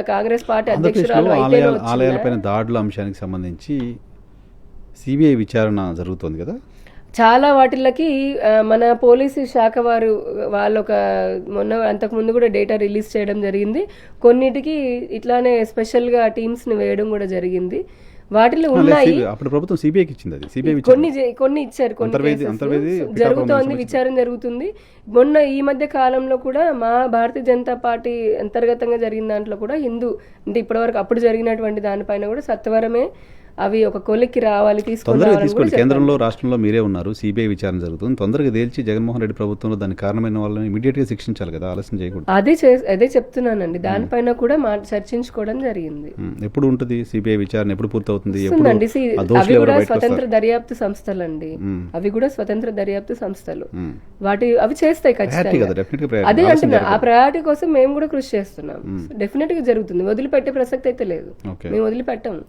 Congress party అధ్యక్షురాలు? ఆలయాలపైన దాడుల అంశానికి సంబంధించి సిబిఐ విచారణ జరుగుతోంది కదా చాలా వాటిల్లకి మన పోలీసు శాఖ వారు వాళ్ళు ఒక మొన్న అంతకు ముందు కూడా డేటా రిలీజ్ చేయడం జరిగింది. కొన్నిటికి ఇట్లానే స్పెషల్గా టీమ్స్ని వేయడం కూడా జరిగింది. వాటిలో ఉన్నాయి. అప్పుడు ప్రభుత్వం సిబిఐకి ఇచ్చింది అది. సిబిఐ కొన్ని కొన్ని ఇచ్చారు కొన్ని జరుగుతోంది. విచారణ జరుగుతుంది. మొన్న ఈ మధ్య కాలంలో కూడా మా భారతీయ జనతా పార్టీ అంతర్గతంగా జరిగిన దాంట్లో కూడా హిందూ అంటే ఇప్పటివరకు అప్పుడు జరిగినటువంటి దానిపైన కూడా సత్వరమే అవి ఒక కొలిక్కి రావాలి తీసుకొని తొందరగా తీసుకోండి. కేంద్రంలో రాష్ట్రంలో మీరే ఉన్నారు సిబిఐ విచారణ జరుగుతుంది. తొందరగా తేల్చి జగన్మోహన్ రెడ్డి ప్రభుత్వంలో దానికి కారణమైన వాళ్ళని ఇమీడియట్గా శిక్షించాలి కదా ఆలస్యం చేయకూడదు. అదే అదే చెప్తున్నానండి. దానిపైన కూడా మా చర్చించుకోవడం జరిగింది. ఎప్పుడు ఉంటుంది సిబిఐ విచారణ? ఎప్పుడు పూర్తవుతుంది? అవి కూడా స్వతంత్ర దర్యాప్తు సంస్థలండి. అవి కూడా స్వతంత్ర దర్యాప్తు సంస్థలు. వాటి అవి చేస్తాయి ఖచ్చితంగా. అదే అంటున్నా ఆ. ప్రయారిటీ కోసం మేము కూడా కృషి చేస్తున్నాం. డెఫినెట్గా జరుగుతుంది. వదిలిపెట్టే ప్రసక్తి అయితే లేదు. మేము వదిలిపెట్టాము.